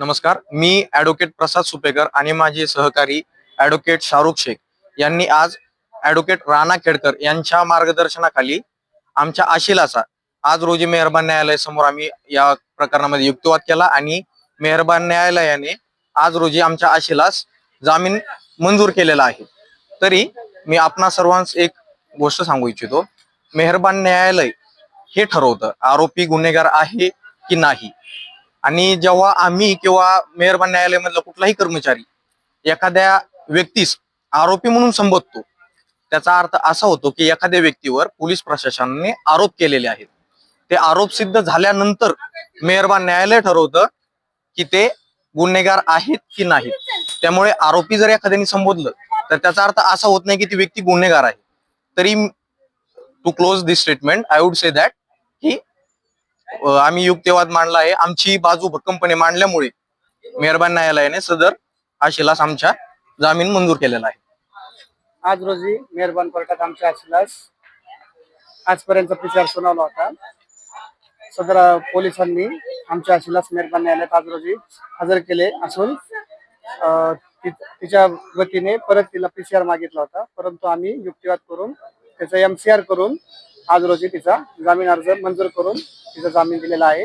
नमस्कार मी ऍडव्होकेट प्रसाद सुपेकर आणि माझे सहकारी ॲडव्होकेट शाहरुख शेख यांनी आज ऍडव्होकेट राणा खेडकर यांच्या मार्गदर्शनाखाली आमच्या आशिलाचा आज रोजी मेहरबान न्यायालयासमोर आम्ही या प्रकरणामध्ये युक्तिवाद केला आणि मेहरबान न्यायालयाने आज रोजी आमच्या आशिलास जामीन मंजूर केलेला आहे. तरी मी आपणा सर्वांस एक गोष्ट सांगू इच्छितो मेहरबान न्यायालय हे ठरवतं आरोपी गुन्हेगार आहे की नाही? आणि जेव्हा आम्ही किंवा मेहरबान न्यायालयामधला कुठलाही कर्मचारी एखाद्या व्यक्तीस आरोपी म्हणून संबोधतो त्याचा अर्थ असा होतो की एखाद्या व्यक्तीवर पोलीस प्रशासनाने आरोप केलेले आहेत. ते आरोप सिद्ध झाल्यानंतर मेहरबान न्यायालय ठरवतं की ते गुन्हेगार आहेत की नाहीत. त्यामुळे आरोपी जर एखाद्याने संबोधलं तर त्याचा अर्थ असा होत नाही की ती व्यक्ती गुन्हेगार आहे. तरी to close this statement I would say that की आम्ही युक्तिवाद मांडला आहे. आमची बाजू भक्कमपणे मांडल्यामुळे मेहरबान न्यायालयाने सदर? आशिलास आमच्या जामीन मंजूर केलेला आहे. आज रोजी मेहरबान कोर्टात आमच्या आशिलास आजपर्यंत विचार सुनावला होता. सदर पोलिसांनी आमच्या आशिलास मेहरबान न्यायालयात आज रोजी हजर केले असून तिच्या वतीने परत तिला पीसीआर मागितला होता. परंतु आम्ही युक्तिवाद करून त्याचा एमसीआर करून आज रोजी तिचा जामीन अर्ज मंजूर करून तिचा जामीन दिलेला आहे.